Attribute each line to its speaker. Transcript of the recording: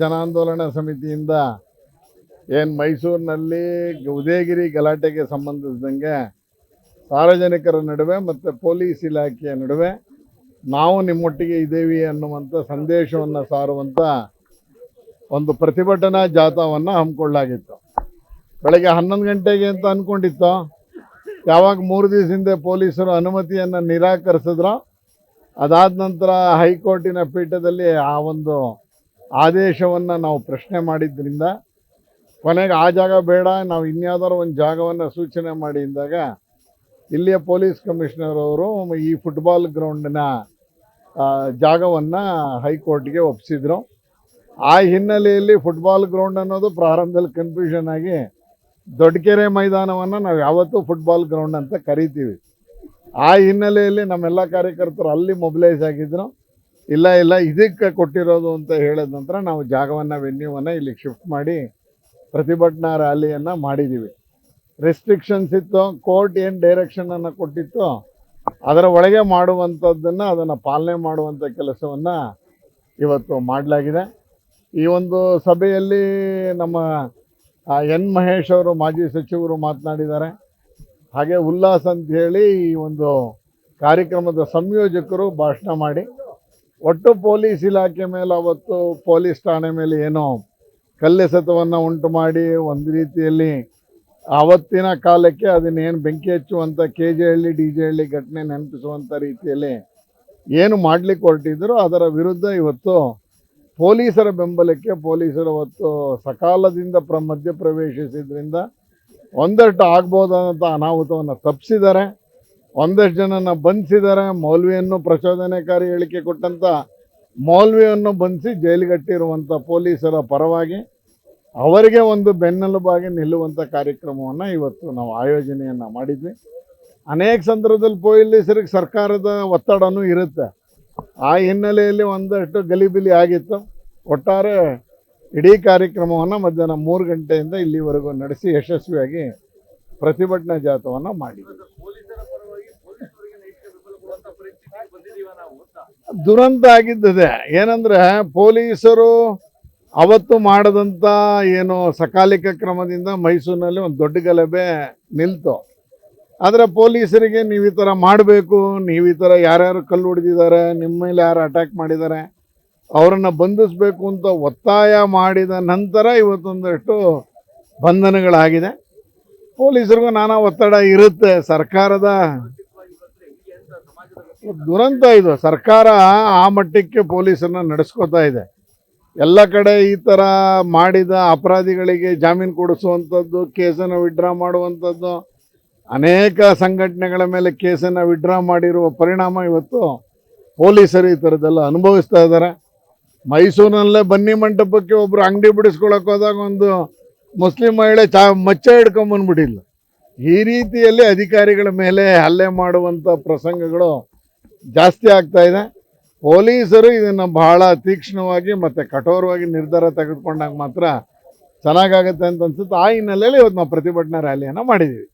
Speaker 1: ಜನಾಂದೋಲನ ಸಮಿತಿಯಿಂದ ಏನು ಮೈಸೂರಿನಲ್ಲಿ ಉದಯಗಿರಿ ಗಲಾಟೆಗೆ ಸಂಬಂಧಿಸಿದಂಗೆ ಸಾರ್ವಜನಿಕರ ನಡುವೆ ಮತ್ತು ಪೊಲೀಸ್ ಇಲಾಖೆಯ ನಡುವೆ ನಾವು ನಿಮ್ಮೊಟ್ಟಿಗೆ ಇದ್ದೇವೆ ಅನ್ನುವಂಥ ಸಂದೇಶವನ್ನು ಸಾರುವಂಥ ಒಂದು ಪ್ರತಿಭಟನಾ ಜಾಥಾವನ್ನು ಹಮ್ಮಿಕೊಳ್ಳಾಗಿತ್ತು ಬೆಳಗ್ಗೆ ಹನ್ನೊಂದು ಗಂಟೆಗೆ ಅಂತ ಅಂದ್ಕೊಂಡಿತ್ತು ಯಾವಾಗ ಮೂರು ದಿವಸ ಹಿಂದೆ ಪೊಲೀಸರು ಅನುಮತಿಯನ್ನು ನಿರಾಕರಿಸಿದ್ರು, ಅದಾದ ನಂತರ ಹೈಕೋರ್ಟಿನ ಪೀಠದಲ್ಲಿ ಆ ಒಂದು ಆದೇಶವನ್ನು ನಾವು ಪ್ರಶ್ನೆ ಮಾಡಿದ್ದರಿಂದ ಕೊನೆಗೆ ಆ ಜಾಗ ಬೇಡ, ನಾವು ಇನ್ಯಾವುದಾದ್ರು ಒಂದು ಜಾಗವನ್ನು ಸೂಚನೆ ಮಾಡಿ ಅಂದಾಗ, ಇಲ್ಲಿಯ ಪೊಲೀಸ್ ಕಮಿಷನರ್ ಅವರು ಈ ಫುಟ್ಬಾಲ್ ಗ್ರೌಂಡಿನ ಜಾಗವನ್ನು ಹೈಕೋರ್ಟ್ಗೆ ಒಪ್ಪಿಸಿದ್ರು ಆ ಹಿನ್ನೆಲೆಯಲ್ಲಿ ಫುಟ್ಬಾಲ್ ಗ್ರೌಂಡ್ ಅನ್ನೋದು ಪ್ರಾರಂಭದಲ್ಲಿ ಕನ್ಫ್ಯೂಷನ್ ಆಗಿ ದೊಡ್ಡಕೆರೆ ಮೈದಾನವನ್ನು ನಾವು ಯಾವತ್ತೂ ಫುಟ್ಬಾಲ್ ಗ್ರೌಂಡ್ ಅಂತ ಕರಿತೀವಿ. ಆ ಹಿನ್ನೆಲೆಯಲ್ಲಿ ನಮ್ಮೆಲ್ಲ ಕಾರ್ಯಕರ್ತರು ಅಲ್ಲಿ ಮೊಬಿಲೈಸ್ ಆಗಿದ್ರು. ಇಲ್ಲ ಇಲ್ಲ, ಇದಕ್ಕೆ ಕೊಟ್ಟಿರೋದು ಅಂತ ಹೇಳಿದ ನಂತರ ನಾವು ಜಾಗವನ್ನು, ವೆನ್ಯೂವನ್ನು ಇಲ್ಲಿಗೆ ಶಿಫ್ಟ್ ಮಾಡಿ ಪ್ರತಿಭಟನಾ ರ್ಯಾಲಿಯನ್ನು ಮಾಡಿದ್ದೀವಿ ರೆಸ್ಟ್ರಿಕ್ಷನ್ಸ್ ಇತ್ತು, ಕೋರ್ಟ್ ಏನು ಡೈರೆಕ್ಷನನ್ನು ಕೊಟ್ಟಿತ್ತು ಅದರ ಒಳಗೆ ಮಾಡುವಂಥದ್ದನ್ನು ಅದನ್ನು ಪಾಲನೆ ಮಾಡುವಂಥ ಕೆಲಸವನ್ನು ಇವತ್ತು ಮಾಡಲಾಗಿದೆ. ಈ ಒಂದು ಸಭೆಯಲ್ಲಿ ನಮ್ಮ ಎನ್ ಮಹೇಶ್ ಅವರು ಮಾಜಿ ಸಚಿವರು ಮಾತನಾಡಿದ್ದಾರೆ. ಹಾಗೆ ಉಲ್ಲಾಸ್ ಅಂತ ಹೇಳಿ ಈ ಒಂದು ಕಾರ್ಯಕ್ರಮದ ಸಂಯೋಜಕರು ಭಾಷಣ ಮಾಡಿ ಒಟ್ಟು ಪೊಲೀಸ್ ಇಲಾಖೆ ಮೇಲೆ ಅವತ್ತು ಪೊಲೀಸ್ ಠಾಣೆ ಮೇಲೆ ಏನೋ ಕಲ್ಲೆಸೆತವನ್ನು ಉಂಟು ಮಾಡಿ ಒಂದು ರೀತಿಯಲ್ಲಿ ಆವತ್ತಿನ ಕಾಲಕ್ಕೆ ಅದನ್ನೇನು ಬೆಂಕಿ ಹಚ್ಚುವಂಥ K J Halli D J Halli ಘಟನೆ ನೆನಪಿಸುವಂಥ ರೀತಿಯಲ್ಲಿ ಏನು ಮಾಡಲಿಕ್ಕೆ ಹೊರಟಿದ್ರು, ಅದರ ವಿರುದ್ಧ ಇವತ್ತು ಪೊಲೀಸರ ಬೆಂಬಲಕ್ಕೆ ಪೊಲೀಸರು ಅವತ್ತು ಸಕಾಲದಿಂದ ಪ್ರ ಮಧ್ಯ ಪ್ರವೇಶಿಸಿದ್ರಿಂದ ಒಂದಷ್ಟು ಆಗ್ಬೋದಾದಂಥ ಅನಾಹುತವನ್ನು ತಪ್ಪಿಸಿದ್ದಾರೆ ಒಂದಷ್ಟು ಜನನ ಬಂಧಿಸಿದ್ದಾರೆ. ಮೌಲ್ವಿಯನ್ನು ಪ್ರಚೋದನೆಕಾರಿ ಹೇಳಿಕೆ ಕೊಟ್ಟಂಥ ಮೌಲ್ವಿಯನ್ನು ಬಂಧಿಸಿ ಜೈಲಿಗಟ್ಟಿರುವಂಥ ಪೊಲೀಸರ ಪರವಾಗಿ ಅವರಿಗೆ ಒಂದು ಬೆನ್ನೆಲುಬಾಗಿ ನಿಲ್ಲುವಂಥ ಕಾರ್ಯಕ್ರಮವನ್ನು ಇವತ್ತು ನಾವು ಆಯೋಜನೆಯನ್ನು ಮಾಡಿದ್ವಿ. ಅನೇಕ ಸಂದರ್ಭದಲ್ಲಿ ಪೊಲೀಸರಿಗೆ ಸರ್ಕಾರದ ಒತ್ತಡನೂ ಇರುತ್ತೆ. ಆ ಹಿನ್ನೆಲೆಯಲ್ಲಿ ಒಂದಷ್ಟು ಗಲಿಬಿಲಿ ಆಗಿತ್ತು. ಒಟ್ಟಾರೆ ಇಡೀ ಕಾರ್ಯಕ್ರಮವನ್ನು ಮಧ್ಯಾಹ್ನ ಮೂರು ಗಂಟೆಯಿಂದ ಇಲ್ಲಿವರೆಗೂ ನಡೆಸಿ ಯಶಸ್ವಿಯಾಗಿ ಪ್ರತಿಭಟನಾ ಜಾಥವನ್ನು ಮಾಡಿದ್ವಿ
Speaker 2: ಪೊಲೀಸರ ಪರವಾಗಿ ಪೊಲೀಸರಿಗೆ ನೈತಿಕ ಬೆಂಬಲ ಕೊಡುವಂತ ಪರಿಸ್ಥಿತಿಗೆ ಬಂದಿದೀವ ನಾವು ಅಂತ
Speaker 1: ದುರಂತ ಆಗಿದ್ದದೆ. ಏನಂದ್ರೆ ಪೊಲೀಸರು ಅವತ್ತು ಮಾಡದಂಥ ಏನು ಸಕಾಲಿಕ ಕ್ರಮದಿಂದ ಮೈಸೂರಿನಲ್ಲಿ ಒಂದು ದೊಡ್ಡ ಗಲಭೆ ನಿಲ್ತು. ಆದರೆ ಪೊಲೀಸರಿಗೆ ನೀವು ಈ ಥರ ಮಾಡಬೇಕು, ನೀವು ಈ ಥರ ಯಾರ್ಯಾರು ಕಲ್ಲು ಹೊಡೆದಿದ್ದಾರೆ, ನಿಮ್ಮ ಮೇಲೆ ಯಾರು ಅಟ್ಯಾಕ್ ಮಾಡಿದ್ದಾರೆ, ಅವರನ್ನು ಬಂಧಿಸಬೇಕು ಅಂತ ಒತ್ತಾಯ ಮಾಡಿದ ನಂತರ ಇವತ್ತೊಂದಷ್ಟು ಬಂಧನಗಳಾಗಿದೆ. ಪೊಲೀಸರಿಗೂ ನಾನಾ ಒತ್ತಡ ಇರುತ್ತೆ. ಸರ್ಕಾರದ ದುರಂತ ಇದು. ಸರ್ಕಾರ ಆ ಮಟ್ಟಕ್ಕೆ ಪೊಲೀಸನ್ನು ನಡೆಸ್ಕೋತಾ ಇದೆ. ಎಲ್ಲ ಕಡೆ ಈ ಥರ ಮಾಡಿದ ಅಪರಾಧಿಗಳಿಗೆ ಜಾಮೀನು ಕೊಡಿಸುವಂಥದ್ದು ಕೇಸನ್ನು ವಿಡ್ರಾ ಮಾಡುವಂಥದ್ದು ಅನೇಕ ಸಂಘಟನೆಗಳ ಮೇಲೆ ಕೇಸನ್ನು ವಿಡ್ರಾ ಮಾಡಿರುವ ಪರಿಣಾಮ ಇವತ್ತು ಪೊಲೀಸರು ಈ ಥರದ್ದೆಲ್ಲ ಅನುಭವಿಸ್ತಾ ಇದ್ದಾರೆ. ಮೈಸೂರಿನಲ್ಲೇ ಬನ್ನಿ ಮಂಟಪಕ್ಕೆ ಒಬ್ಬರು ಅಂಗಡಿ ಬಿಡಿಸ್ಕೊಳಕ್ಕೆ ಹೋದಾಗ ಒಂದು ಮುಸ್ಲಿಂ ಮಹಿಳೆ ಚಾ, ಮಚ್ಚ ಹಿಡ್ಕೊಂಬಂದ್ಬಿಟ್ಟಿಲ್ಲ ಈ ರೀತಿಯಲ್ಲಿ ಅಧಿಕಾರಿಗಳ ಮೇಲೆ ಹಲ್ಲೆ ಮಾಡುವಂಥ ಪ್ರಸಂಗಗಳು ಜಾಸ್ತಿ ಆಗ್ತಾ ಇದೆ. ಪೊಲೀಸರು ಇದನ್ನು ಬಹಳ ತೀಕ್ಷ್ಣವಾಗಿ ಮತ್ತು ಕಠೋರವಾಗಿ ನಿರ್ಧಾರ ತೆಗೆದುಕೊಂಡಾಗ ಮಾತ್ರ ಚೆನ್ನಾಗಾಗತ್ತೆ ಅಂತ ಅನ್ಸುತ್ತೆ. ಆ ಹಿನ್ನೆಲೆಯಲ್ಲಿ ಇವತ್ತು ನಾವು ಪ್ರತಿಭಟನಾ ರ್ಯಾಲಿಯನ್ನು ಮಾಡಿದ್ದೀವಿ